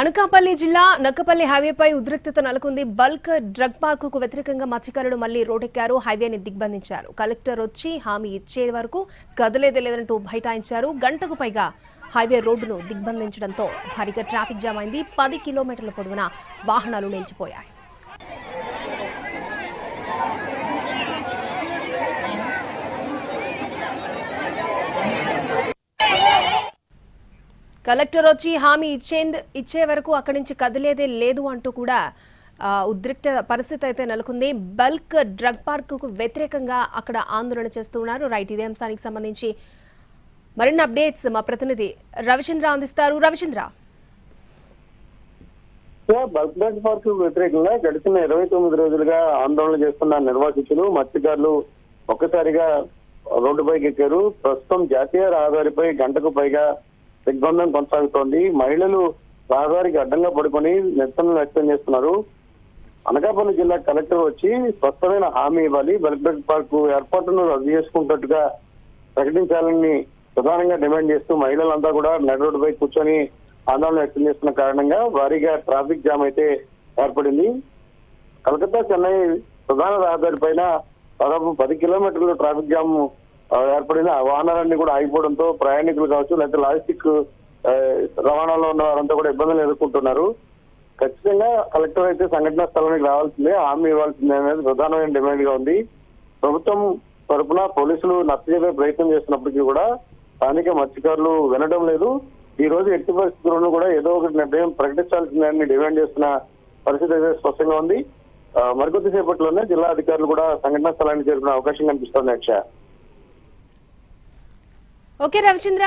అనకాపల్లి జిల్లా నక్కపల్లి హైవేపై ఉద్రిక్తత నెలకొంది. బల్క్ డ్రగ్ పార్కుకు వ్యతిరేకంగా మత్స్యకారులు మళ్ళీ రోడ్డెక్కారు. హైవేని దిగ్బంధించారు. కలెక్టర్ వచ్చి హామీ ఇచ్చే వరకు కదలేదే లేదంటూ బైఠాయించారు. గంటకు పైగా హైవే రోడ్డును దిగ్బంధించడంతో భారీగా ట్రాఫిక్ జామ్ అయింది. పది కిలోమీటర్ల పొడవున వాహనాలు నిలిచిపోయాయి. కలెక్టర్ వచ్చి హామీ ఇచ్చేందు ఇచ్చే వరకు అక్కడి నుంచి కదిలేదే లేదు అంటూ కూడా ఉద్రిక్త పరిస్థితి అయితే నెలకొంది. బల్క్ డ్రగ్ పార్కుకు వ్యతిరేకంగా అక్కడ ఆందోళన చేస్తున్నారు రైట్ ఇదే అంశానికి సంబంధించి మరిన్ని అప్డేట్స్ మా ప్రతినిధి రవిచంద్ర అందిస్తారు. రవిచంద్ర. బల్క్ డ్రగ్ పార్క్ వ్యతిరేకంగా గడిచిన ఇరవై తొమ్మిది రోజులుగా ఆందోళన చేస్తున్న నిర్వాసితులు మత్స్యకారులు ఒక్కసారిగా రోడ్డుపైకి ఎక్కారు. ప్రస్తుతం జాతీయ రహదారిపై గంటకు పైగా దిగ్బంధం కొనసాగుతోంది. మహిళలు రహదారికి అడ్డంగా పడుకొని నిరసనలు వ్యక్తం చేస్తున్నారు. అనకాపల్లి జిల్లా కలెక్టర్ వచ్చి స్పష్టమైన హామీ ఇవ్వాలి. బల్క్ పార్క్ ఏర్పాటును రద్దు చేసుకున్నట్టుగా ప్రకటించాలని ప్రధానంగా డిమాండ్ చేస్తూ మహిళలంతా కూడా నడి రోడ్డుపై కూర్చొని ఆందోళన వ్యక్తం చేస్తున్న కారణంగా భారీగా ట్రాఫిక్ జామ్ అయితే ఏర్పడింది. కలకత్తా చెన్నై ప్రధాన రహదారి పైన దాదాపు పది కిలోమీటర్లు ట్రాఫిక్ జామ్ ఏర్పడింది ఆ వాహనాలన్నీ కూడా ఆగిపోవడంతో ప్రయాణికులు కావచ్చు లేకపోతే లాజిస్టిక్ రవాణాలో ఉన్న వారంతా కూడా ఇబ్బందులు ఎదుర్కొంటున్నారు. ఖచ్చితంగా కలెక్టర్ అయితే సంఘటనా స్థలానికి రావాల్సిందే హామీ ఇవ్వాల్సిందే అనేది ప్రధానమైన డిమాండ్గా ఉంది. ప్రభుత్వం తరపున పోలీసులు నచ్చజెప్పే ప్రయత్నం చేస్తున్నప్పటికీ కూడా స్థానిక మత్స్యకారులు వినడం లేదు. ఈ రోజు ఎట్టి పరిస్థితుల్లోనూ కూడా ఏదో ఒకటి నిర్ణయం ప్రకటించాల్సిందని డిమాండ్ చేస్తున్న పరిస్థితి అయితే స్పష్టంగా ఉంది. ఆ, మరికొద్దిసేపట్లోనే జిల్లా అధికారులు కూడా సంఘటనా స్థలానికి చేరుకునే అవకాశం కనిపిస్తోంది అక్ష ఓకే రవిచంద్ర.